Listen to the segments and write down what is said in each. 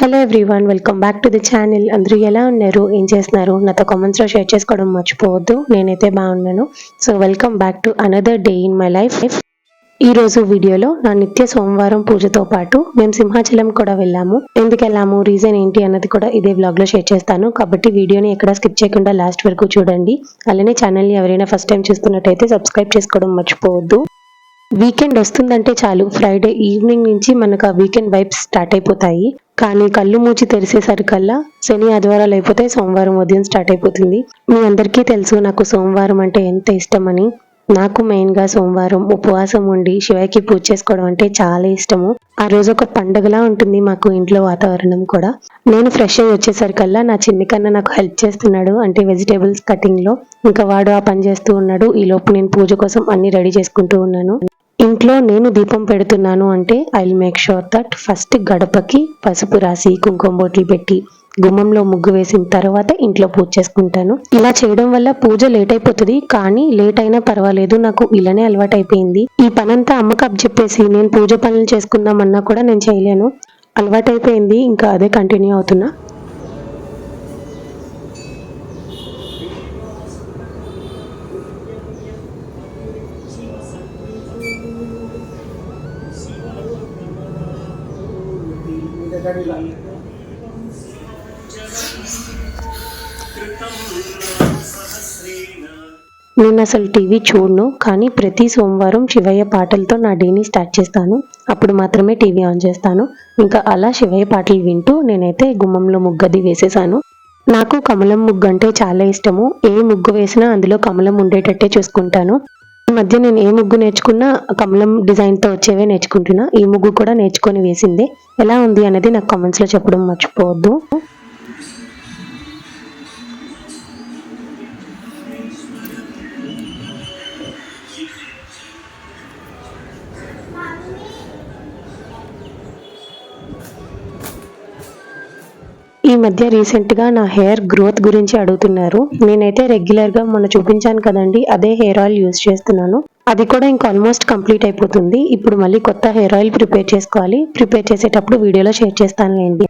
Hello everyone welcome back to the channel అందరూ ఎలా ఉన్నారు? ఏం చేస్తున్నారు? నాతో కామెంట్స్లో షేర్ చేసుకోవడం మర్చిపోవద్దు. నేనైతే బాగున్నాను. So welcome back to another day in my life ఈ రోజు వీడియోలో నా నిత్య సోమవారం పూజతో పాటు మేము సింహాచలం కూడా వెళ్ళాము. ఎందుకు వెళ్ళాము? రీజన్ ఏంటి అన్నది కూడా ఇదే వ్లాగ్లో షేర్ చేస్తాను. కాబట్టి వీడియోని ఎక్కడ స్కిప్ చేయకుండా లాస్ట్ వరకు చూడండి. అలానే ఛానల్ని ఎవరైనా ఫస్ట్ టైం చూస్తున్నట్టయితే సబ్స్క్రైబ్ చేసుకోవడం మర్చిపోవద్దు. వీకెండ్ వస్తుందంటే చాలు. ఫ్రైడే ఈవినింగ్ నుంచి మనకు ఆ వీకెండ్ వైబ్స్ స్టార్ట్ అయిపోతాయి. కానీ కళ్ళు మూచి తెరిసేసరికల్లా శని ఆదివారాలు అయిపోతే సోమవారం ఉదయం స్టార్ట్ అయిపోతుంది. మీ అందరికీ తెలుసు నాకు సోమవారం అంటే ఎంత ఇష్టమని. నాకు మెయిన్గా సోమవారం ఉపవాసం ఉండి శివయ్యకి పూజ చేసుకోవడం అంటే చాలా ఇష్టము. ఆ రోజు ఒక పండగలా ఉంటుంది మాకు ఇంట్లో వాతావరణం కూడా. నేను ఫ్రెష్ అయ్యి వచ్చేసరికల్లా నా చిన్ని కన్నా నాకు హెల్ప్ చేస్తున్నాడు అంటే వెజిటేబుల్స్ కటింగ్లో ఇంకా వాడు ఆ పని చేస్తూ ఉన్నాడు. ఈ లోపు నేను పూజ కోసం అన్ని రెడీ చేసుకుంటూ ఉన్నాను. ఇంట్లో నేను దీపం పెడుతున్నాను అంటే I make sure that first గడపకి పసుపు రాసి కుంకుమ బొట్లు పెట్టి గుమ్మంలో ముగ్గు వేసిన తర్వాత ఇంట్లో పూజ చేసుకుంటాను. ఇలా చేయడం వల్ల పూజ లేట్ అయిపోతుంది కానీ లేట్ అయినా పర్వాలేదు నాకు ఇలానే అలవాటు అయిపోయింది ఈ పనంతా అమ్మకు అప్ చెప్పేసి నేను పూజ పనులు చేసుకుందామన్నా కూడా నేను చేయలేను. అలవాటైపోయింది ఇంకా అదే కంటిన్యూ అవుతున్నా. నేను అసలు టీవీ చూడను కానీ ప్రతి సోమవారం శివయ్య పాటలతో నా డేని స్టార్ట్ చేస్తాను. అప్పుడు మాత్రమే టీవీ ఆన్ చేస్తాను. ఇంకా అలా శివయ్య పాటలు వింటూ నేనైతే గుమ్మంలో ముగ్గది వేసేసాను. నాకు కమలం ముగ్గు అంటే చాలా ఇష్టము. ఏ ముగ్గు వేసినా అందులో కమలం ఉండేటట్టే చూసుకుంటాను. మధ్య నేను ఏ ముగ్గు నేర్చుకున్నా కమలం డిజైన్తో వచ్చేవే నేర్చుకుంటున్నా. ఈ ముగ్గు కూడా నేర్చుకొని వేసింది. ఎలా ఉంది అనేది నాకు కామెంట్స్లో చెప్పడం మర్చిపోవద్దు. ఈ మధ్య రీసెంట్గా నా హెయిర్ గ్రోత్ గురించి అడుగుతున్నారు. నేనైతే రెగ్యులర్గా మొన్న చూపించాను కదండి అదే హెయిర్ ఆయిల్ యూజ్ చేస్తున్నాను. అది కూడా ఇంకా ఆల్మోస్ట్ కంప్లీట్ అయిపోతుంది. ఇప్పుడు మళ్ళీ కొత్త హెయిర్ ఆయిల్ ప్రిపేర్ చేసుకోవాలి. ప్రిపేర్ చేసేటప్పుడు వీడియోలో షేర్ చేస్తానులేండి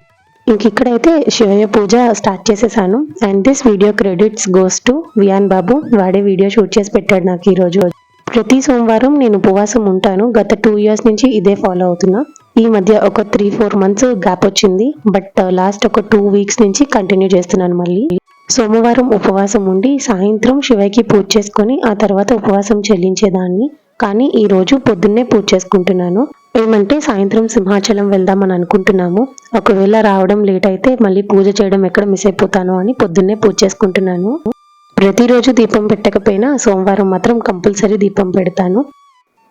ఇంక ఇక్కడైతే శివయ్య పూజ స్టార్ట్ చేసేసాను. And this video credits goes to Viyan బాబు. వాడే వీడియో షూట్ చేసి పెట్టాడు నాకు ఈ రోజు ప్రతి సోమవారం నేను ఉపవాసం ఉంటాను. గత టూ ఇయర్స్ నుంచి ఇదే ఫాలో అవుతున్నా. ఈ మధ్య ఒక త్రీ ఫోర్ మంత్స్ గ్యాప్ వచ్చింది. బట్ లాస్ట్ uh, ఒక టూ వీక్స్ నుంచి కంటిన్యూ చేస్తున్నాను మళ్ళీ. సోమవారం ఉపవాసం ఉండి సాయంత్రం శివయ్యకి పూజ చేసుకొని ఆ తర్వాత ఉపవాసం చెల్లించేదాన్ని. కానీ ఈ రోజు పొద్దున్నే పూజ చేసుకుంటున్నాను. ఏమంటే సాయంత్రం సింహాచలం వెళ్దామని అనుకుంటున్నాము. ఒకవేళ రావడం లేట్ అయితే మళ్ళీ పూజ చేయడం ఎక్కడ మిస్ అయిపోతాను అని పొద్దున్నే పూజ చేసుకుంటున్నాను. ప్రతిరోజు దీపం పెట్టకపోయినా సోమవారం మాత్రం కంపల్సరీ దీపం పెడతాను.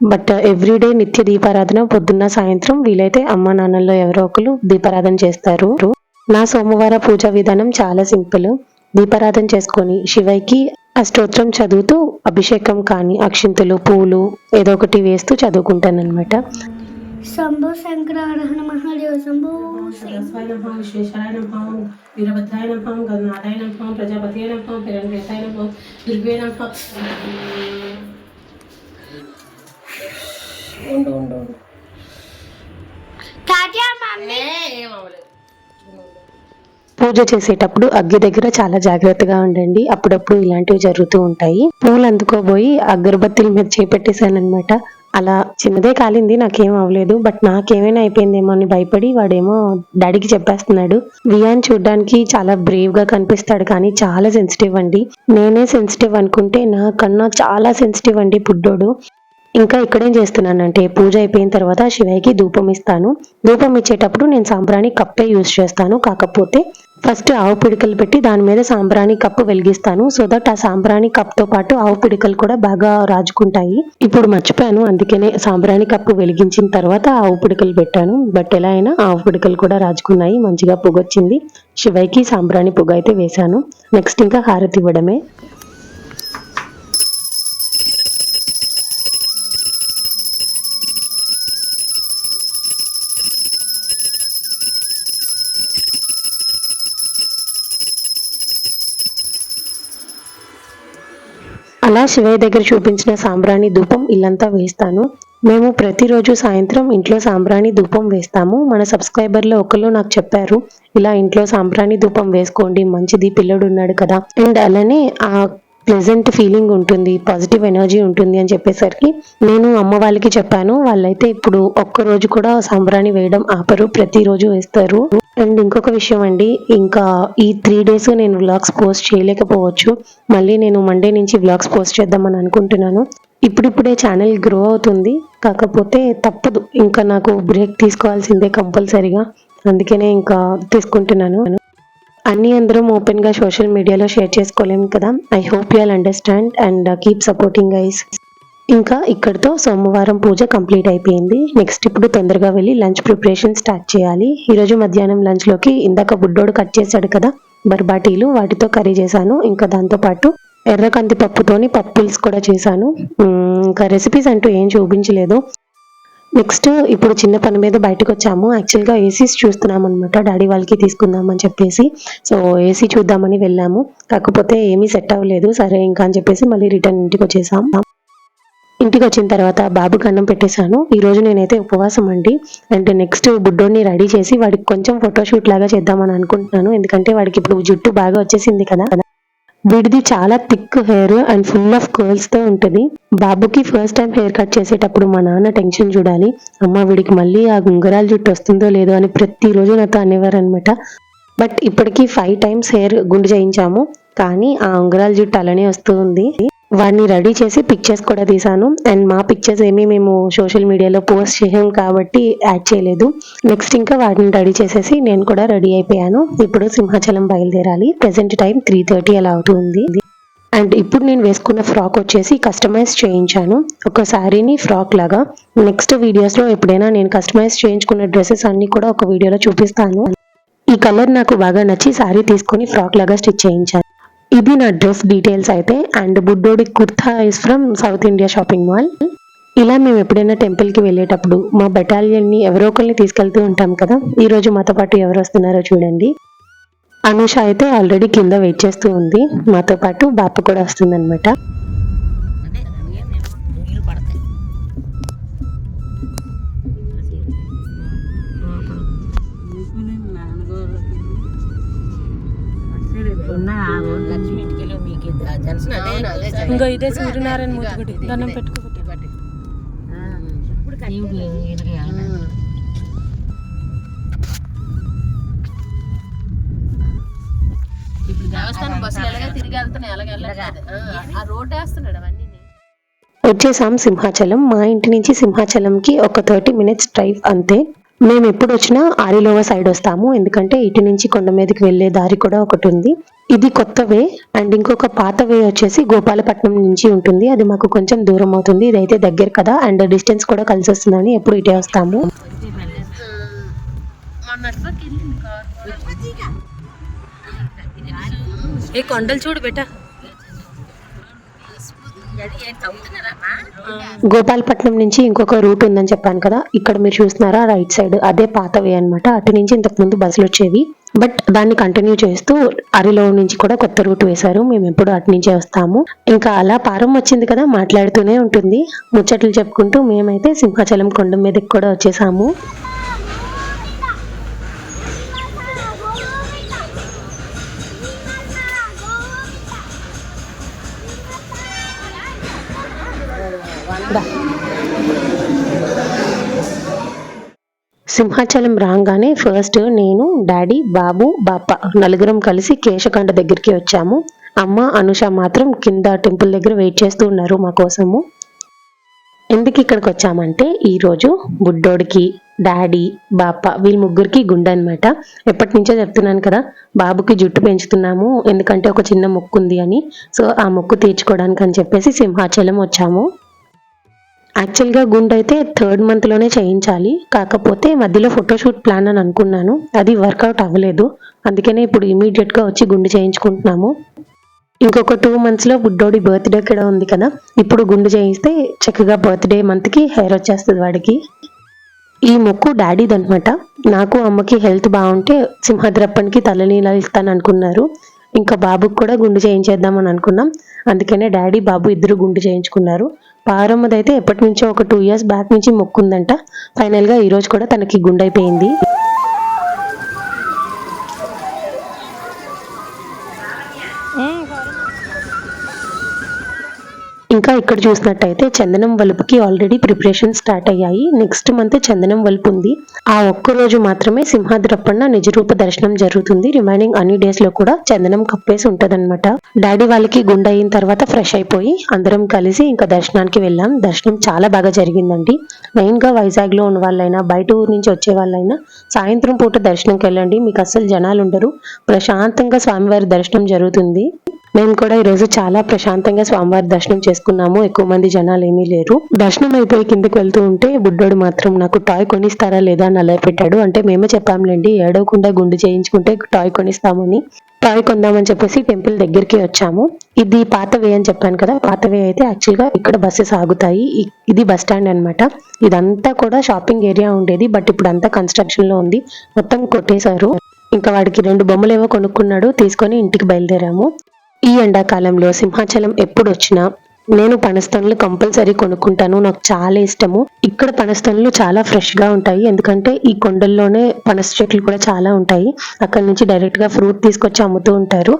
బట్ ఎవ్రీడే నిత్య దీపారాధన పొద్దున్న సాయంత్రం వీలైతే అమ్మ నాన్నల్లో ఎవరో ఒకరు దీపారాధన చేస్తారు. నా సోమవార పూజా విధానం చాలా సింపుల్. దీపారాధన చేసుకొని శివైకి అష్టోత్తరం చదువుతూ అభిషేకం కానీ అక్షింతలు పూలు ఏదో ఒకటి వేస్తూ చదువుకుంటాను అనమాట శంభో శంకరారహణ మహాదేవ శంభో. సరస్వాయ నమః. విశ్వేశ్వరాయ నమః వీరభద్రాయ నమః. గరునాథాయ నమః. ప్రజాపతియ నమః. హిరణ్యసాయ నమః. దుర్గే నమః. ఉండు ఉండు ఉండు. తాజా మమ్మీ. పూజ చేసేటప్పుడు అగ్గి దగ్గర చాలా జాగ్రత్తగా ఉండండి. అప్పుడప్పుడు ఇలాంటివి జరుగుతూ ఉంటాయి. పూలు అందుకోబోయి అగరబత్తిల మీద చేపెట్టేశాను అనమాట అలా చిన్నదే కాలింది నాకేం అవ్వలేదు. బట్ నాకేమైనా అయిపోయిందేమో అని భయపడి వాడేమో డాడీకి చెప్పేస్తున్నాడు. వియాన్ చూడడానికి చాలా బ్రేవ్గా కనిపిస్తాడు కానీ చాలా సెన్సిటివ్ అండి. నేనే సెన్సిటివ్ అనుకుంటే నాకన్నా చాలా సెన్సిటివ్ అండి బుడ్డోడు ఇంకా ఇక్కడేం చేస్తున్నానంటే పూజ అయిపోయిన తర్వాత శివయ్యకి ధూపం ఇస్తాను. ధూపం ఇచ్చేటప్పుడు నేను సాంబ్రాణి కప్పే యూజ్ చేస్తాను. కాకపోతే ఫస్ట్ ఆవు పిడికలు పెట్టి దాని మీద సాంబ్రాణి కప్పు వెలిగిస్తాను. సో దట్ ఆ సాంబ్రాణి కప్తో పాటు ఆవు పిడికలు కూడా బాగా రాజుకుంటాయి. ఇప్పుడు మర్చిపోయాను అందుకనే సాంబ్రాణి కప్పు వెలిగించిన తర్వాత ఆవు పిడికలు పెట్టాను. బట్ ఎలా అయినా ఆవు పిడికలు కూడా రాజుకున్నాయి మంచిగా పొగొచ్చింది. శివైకి సాంబ్రాణి పొగ అయితే వేశాను. నెక్స్ట్ ఇంకా హారతి ఇవ్వడమే. అలా శివయ్య దగ్గర చూపించిన సాంబ్రాణి ధూపం ఇల్లంతా వేస్తాను. మేము ప్రతిరోజు సాయంత్రం ఇంట్లో సాంబ్రాణి ధూపం వేస్తాము. మన సబ్స్క్రైబర్లో ఒకళ్ళు నాకు చెప్పారు ఇలా ఇంట్లో సాంబ్రాణి ధూపం వేసుకోండి మంచిది పిల్లడు ఉన్నాడు కదా. అండ్ అలానే ఆ ప్లెజెంట్ ఫీలింగ్ ఉంటుంది పాజిటివ్ ఎనర్జీ ఉంటుంది అని చెప్పేసరికి నేను అమ్మ వాళ్ళకి చెప్పాను. వాళ్ళైతే ఇప్పుడు ఒక్క రోజు కూడా సాంబ్రాణి వేయడం ఆపరు ప్రతిరోజు వేస్తారు. అండ్ ఇంకొక విషయం అండి ఇంకా ఈ త్రీ డేస్ నేను వ్లాగ్స్ పోస్ట్ చేయలేకపోవచ్చు. మళ్ళీ నేను మండే నుంచి వ్లాగ్స్ పోస్ట్ చేద్దామని అనుకుంటున్నాను. ఇప్పుడిప్పుడే ఛానల్ గ్రో అవుతుంది. కాకపోతే తప్పదు ఇంకా నాకు బ్రేక్ తీసుకోవాల్సిందే కంపల్సరీగా. అందుకనే ఇంకా తీసుకుంటున్నాను. అన్ని అందరం ఓపెన్గా సోషల్ మీడియాలో షేర్ చేసుకోలేము కదా? I hope you all understand and keep supporting guys ఇంకా ఇక్కడితో సోమవారం పూజ కంప్లీట్ అయిపోయింది. నెక్స్ట్ ఇప్పుడు తొందరగా వెళ్ళి లంచ్ ప్రిపరేషన్ స్టార్ట్ చేయాలి. ఈరోజు మధ్యాహ్నం లంచ్లోకి ఇందాక బుడ్డోడు కట్ చేశాడు కదా? బర్బాటీలు వాటితో కర్రీ చేశాను. ఇంకా దాంతో పాటు ఎర్ర కంది పప్పుతోని పప్పుల్స్ కూడా చేశాను. ఇంకా రెసిపీస్ అంటూ ఏం చూపించలేదు. నెక్స్ట్ ఇప్పుడు చిన్న పని మీద బయటకు వచ్చాము. యాక్చువల్గా ఏసీస్ చూస్తున్నాం అనమాట డాడీ వాళ్ళకి తీసుకుందామని చెప్పేసి. సో ఏసీ చూద్దామని వెళ్ళాము. కాకపోతే ఏమీ సెట్ అవ్వలేదు. సరే ఇంకా అని చెప్పేసి మళ్ళీ రిటర్న్ ఇంటికి వచ్చేసాం ఇంటికి వచ్చిన తర్వాత బాబుకి అన్నం పెట్టేశాను. ఈరోజు నేనైతే ఉపవాసం అండి. అంటే నెక్స్ట్ బుడ్డోని రెడీ చేసి వాడికి కొంచెం ఫోటోషూట్ లాగా చేద్దామని అనుకుంటున్నాను. ఎందుకంటే వాడికి ఇప్పుడు జుట్టు బాగా వచ్చేసింది కదా. వీడిది చాలా thick hair and full of కర్ల్స్తో ఉంటుంది. బాబుకి ఫస్ట్ టైం హెయిర్ కట్ చేసేటప్పుడు మా నాన్న టెన్షన్ చూడాలి. అమ్మ వీడికి మళ్ళీ ఆ గుంగరాల జుట్టు వస్తుందో లేదో అని ప్రతిరోజు నాతో అనేవారు అనమాట బట్ ఇప్పటికి ఫైవ్ టైమ్స్ హెయిర్ గుండు చేయించాము. కానీ ఆ ఉంగరాల జుట్టు అలానే వస్తూ ఉంది. వాడిని రెడీ చేసి పిక్చర్స్ కూడా తీసాను అండ్ మా పిక్చర్స్ ఏమీ మేము సోషల్ మీడియాలో పోస్ట్ చేసాం కాబట్టి యాడ్ చేయలేదు. నెక్స్ట్ ఇంకా వాటిని రెడీ చేసేసి నేను కూడా రెడీ అయిపోయాను. ఇప్పుడు సింహాచలం బయలుదేరాలి. ప్రెసెంట్ టైం త్రీ థర్టీ అలా అవుతుంది. అండ్ ఇప్పుడు నేను వేసుకున్న ఫ్రాక్ వచ్చేసి కస్టమైజ్ చేయించాను. ఒక శారీని ఫ్రాక్ లాగా. నెక్స్ట్ వీడియోస్లో ఎప్పుడైనా నేను కస్టమైజ్ చేయించుకున్న డ్రెస్సెస్ అన్నీ కూడా ఒక వీడియోలో చూపిస్తాను. ఈ కలర్ నాకు బాగా నచ్చి శారీ తీసుకొని ఫ్రాక్ లాగా స్టిచ్ చేయించాను. ఇది నా డ్రెస్ డీటెయిల్స్ అయితే and బుడ్డోడి kurta is from South India shopping mall ఇలా మేము ఎప్పుడైనా టెంపుల్కి వెళ్ళేటప్పుడు మా బెటాలియన్ని ఎవరో ఒకరిని తీసుకెళ్తూ ఉంటాం కదా ఈరోజు మాతో పాటు ఎవరు వస్తున్నారో చూడండి. అనుష అయితే ఆల్రెడీ కింద వెయిట్ చేస్తూ ఉంది మాతో పాటు బాప కూడా వస్తుందన్నమాట. ఇంకా ఇదే సూర్యనారాయణ మూర్తి గుడి దండం పెట్టుకోబట్టి ఇప్పుడు శివుడు ఈయనకి ఆయన. ఇప్పుడు దేవస్థానం బస్సులు ఎలాగ తిరిగి వెళ్తున్నాయి అలాగే వెళ్ళట్లేదు. ఆ, ఆ రోడ్ వేస్తున్నాడు అవన్నీ. వచ్చేసాం సింహాచలం. మా ఇంటి నుంచి సింహాచలంకి ఒక థర్టీ మినిట్స్ డ్రైవ్ అంతే. మేము ఎప్పుడు వచ్చినా ఆరిలోవ సైడ్ వస్తాము. ఎందుకంటే ఇటు నుంచి కొండ మీదకి వెళ్ళే దారి కూడా ఒకటి ఉంది. ఇది కొత్త వే అండ్ ఇంకొక పాత వే వచ్చేసి గోపాలపట్నం నుంచి ఉంటుంది. అది మాకు కొంచెం దూరం అవుతుంది. ఇదైతే దగ్గర కదా అండ్ డిస్టెన్స్ కూడా కలిసి వస్తుందని ఎప్పుడు ఇటే వస్తాము. ఏ కొండలు చూడు బెట. గోపాలపట్నం నుంచి ఇంకొక రూట్ ఉందని చెప్పాను కదా. ఇక్కడ మీరు చూస్తున్నారా? Right side. అదే పాత వే అనమాట అటు నుంచి ఇంతకు ముందు బస్సులు వచ్చేవి. బట్ దాన్ని కంటిన్యూ చేస్తూ అరిలో నుంచి కూడా కొత్త రూట్ వేశారు. మేము ఎప్పుడు అటు నుంచే వస్తాము. ఇంకా అలా పారం వచ్చింది కదా మాట్లాడుతూనే ఉంటుంది. ముచ్చట్లు చెప్పుకుంటూ మేమైతే సింహాచలం కొండ మీదకి కూడా వచ్చేసాము. సింహాచలం రాగానే ఫస్ట్ నేను డాడీ బాబు బాప నలుగురం కలిసి కేశకాండ దగ్గరికి వచ్చాము. అమ్మ అనుష మాత్రం కింద టెంపుల్ దగ్గర వెయిట్ చేస్తూ ఉన్నారు మా కోసము. ఎందుకు ఇక్కడికి వచ్చామంటే ఈరోజు బుడ్డోడికి డాడీ బాప వీళ్ళ ముగ్గురికి గుండె అనమాట ఎప్పటి నుంచో చెప్తున్నాను కదా బాబుకి జుట్టు పెంచుతున్నాము ఎందుకంటే ఒక చిన్న మొక్కు ఉంది అని. సో ఆ మొక్కు తీర్చుకోవడానికి అని చెప్పేసి సింహాచలం వచ్చాము. యాక్చువల్గా గుండు అయితే థర్డ్ మంత్లోనే చేయించాలి. కాకపోతే మధ్యలో ఫోటోషూట్ ప్లాన్ అని అనుకున్నాను. అది వర్కౌట్ అవ్వలేదు. అందుకనే ఇప్పుడు ఇమీడియట్గా వచ్చి గుండు చేయించుకుంటున్నాము. ఇంకొక టూ మంత్స్లో బుడ్డోడి బర్త్డే కూడా ఉంది కదా. ఇప్పుడు గుండు చేయిస్తే చక్కగా బర్త్డే మంత్కి హెయిర్ వచ్చేస్తుంది వాడికి. ఈ మొక్కు డాడీది అనమాట నాకు అమ్మకి హెల్త్ బాగుంటే సింహద్రప్పనికి తలనీలాలు ఇస్తాను అనుకున్నారు. ఇంకా బాబుకి కూడా గుండు చేయించేద్దామని అనుకున్నాం. అందుకనే డాడీ బాబు ఇద్దరు గుండు చేయించుకున్నారు. పారమ్మది అయితే ఎప్పటి నుంచో ఒక టూ ఇయర్స్ బ్యాక్ నుంచి మొక్కుందంట. ఫైనల్గా కూడా తనకి గుండైపోయింది. ఇంకా ఇక్కడ చూసినట్టయితే చందనం వలుపుకి ఆల్రెడీ ప్రిపరేషన్ స్టార్ట్ అయ్యాయి. నెక్స్ట్ మంత్ చందనం వలుపు ఉంది. ఆ ఒక్క రోజు మాత్రమే సింహాద్రప్పన్న నిజరూప దర్శనం జరుగుతుంది. రిమైనింగ్ అన్ని డేస్లో కూడా చందనం కప్పేసి ఉంటదన్నమాట. డాడీ వాళ్ళకి గుండె అయిన తర్వాత ఫ్రెష్ అయిపోయి అందరం కలిసి ఇంకా దర్శనానికి వెళ్ళాం. దర్శనం చాలా బాగా జరిగిందండి. మెయిన్గా వైజాగ్లో ఉన్న వాళ్ళైనా బయట ఊరు నుంచి వచ్చే వాళ్ళైనా సాయంత్రం పూట దర్శనంకి వెళ్ళండి. మీకు అస్సలు జనాలు ఉండరు. ప్రశాంతంగా స్వామివారి దర్శనం జరుగుతుంది. మేము కూడా ఈ రోజు చాలా ప్రశాంతంగా స్వామివారి దర్శనం చేసుకున్నాము. ఎక్కువ మంది జనాలు ఏమీ లేరు. దర్శనం అయిపోయి కిందకి వెళ్తూ ఉంటే బుడ్డోడు మాత్రం నాకు టాయ్ కొనిస్తారా లేదా అని అలా పెట్టాడు. అంటే మేమే చెప్పాంలేండి ఏడవకుండా గుండు చేయించుకుంటే టాయ్ కొనిస్తామని. టాయ్ కొందామని చెప్పేసి టెంపుల్ దగ్గరికి వచ్చాము. ఇది పాతవే అని చెప్పాను కదా పాతవే అయితే యాక్చువల్గా ఇక్కడ బస్సెస్ ఆగుతాయి. ఇది బస్ స్టాండ్ అనమాట ఇదంతా కూడా షాపింగ్ ఏరియా ఉండేది బట్ ఇప్పుడు అంతా కన్స్ట్రక్షన్లో ఉంది. మొత్తం కొట్టేశారు. ఇంకా వాడికి రెండు బొమ్మలు ఏవో కొనుక్కున్నాడు తీసుకొని ఇంటికి బయలుదేరాము. ఈ ఎండాకాలంలో సింహాచలం ఎప్పుడు వచ్చినా నేను పనస్తనులు కంపల్సరీ కొనుక్కుంటాను. నాకు చాలా ఇష్టము. ఇక్కడ పనస్తనులు చాలా ఫ్రెష్గా ఉంటాయి. ఎందుకంటే ఈ కొండల్లోనే పనస చెట్లు కూడా చాలా ఉంటాయి. అక్కడ నుంచి డైరెక్ట్గా ఫ్రూట్ తీసుకొచ్చి అమ్ముతూ ఉంటారు.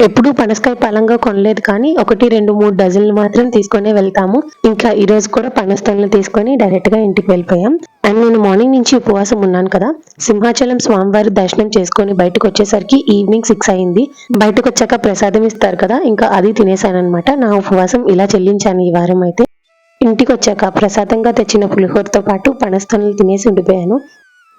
ఎప్పుడు పనసకాయ పలంగా కొనలేదు కానీ ఒకటి రెండు మూడు డజన్లు మాత్రం తీసుకునే వెళ్తాము. ఇంకా ఈ రోజు కూడా పనస్తనులు తీసుకొని డైరెక్ట్గా ఇంటికి వెళ్ళిపోయాం. అండ్ నేను మార్నింగ్ నుంచి ఉపవాసం ఉన్నాను కదా. సింహాచలం స్వామివారి దర్శనం చేసుకొని బయటకు వచ్చేసరికి ఈవినింగ్ సిక్స్ అయింది. బయటకు వచ్చాక ప్రసాదం ఇస్తారు కదా ఇంకా అది తినేసాను అనమాట నా ఉపవాసం ఇలా చెల్లించాను ఈ వారం అయితే. ఇంటికి వచ్చాక ప్రసాదంగా తెచ్చిన పులిహోరతో పాటు పనస్తనలు తినేసి ఉండిపోయాను.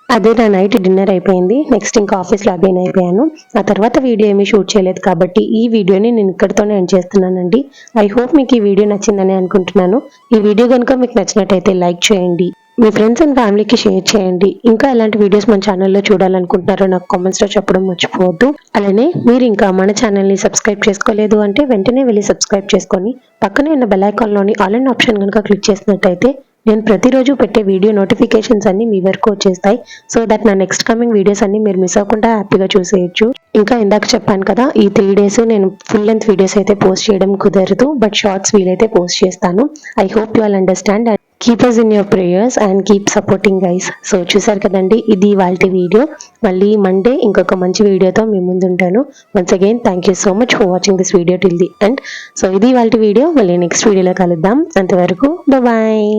అదే నా నైట్ డిన్నర్ అయిపోయింది. నెక్స్ట్ ఇంకా ఆఫీస్ లాగిన్ అయిపోయాను. ఆ తర్వాత వీడియో ఏమీ షూట్ చేయలేదు కాబట్టి ఈ వీడియోని నేను ఇక్కడితోనే ఎండ్ చేస్తున్నానండి. ఐ హోప్ మీకు ఈ వీడియో నచ్చిందని అనుకుంటున్నాను. ఈ వీడియో కనుక మీకు నచ్చినట్టయితే లైక్ చేయండి. మీ ఫ్రెండ్స్ అండ్ ఫ్యామిలీకి షేర్ చేయండి. ఇంకా ఎలాంటి వీడియోస్ మన ఛానల్లో చూడాలనుకుంటున్నారో నాకు కామెంట్స్లో చెప్పడం మర్చిపోవద్దు. అలానే మీరు ఇంకా మన ఛానల్ని సబ్స్క్రైబ్ చేసుకోలేదు అంటే వెంటనే వెళ్ళి సబ్స్క్రైబ్ చేసుకొని పక్కనే ఉన్న బెల్ ఐకాన్లోని ఆల్ అండ్ ఆప్షన్ కనుక క్లిక్ చేసినట్టయితే నేను ప్రతిరోజు పెట్టే వీడియో నోటిఫికేషన్స్ అన్ని మీ వరకు వచ్చేస్తాయి. సో దట్ నా నెక్స్ట్ కమింగ్ వీడియోస్ అన్ని మీరు మిస్ అవ్వకుండా హ్యాపీగా చూసేయచ్చు. ఇంకా ఇందాక చెప్పాను కదా ఈ త్రీ డేస్ నేను ఫుల్ లెంత్ వీడియోస్ అయితే పోస్ట్ చేయడం కుదరదు బట్ షార్ట్స్ వీలైతే పోస్ట్ చేస్తాను. I hope you all understand keep us in your prayers and keep supporting guys so చూసారు కదండి ఇది వాళ్ళ వీడియో. మళ్ళీ మండే ఇంకొక మంచి వీడియోతో మీ ముందు ఉంటాను. Once again thank you so much for watching this video till the end so ఇది వాళ్ళ వీడియో. మళ్ళీ నెక్స్ట్ వీడియోలో కలుద్దాం. అంతవరకు బాయ్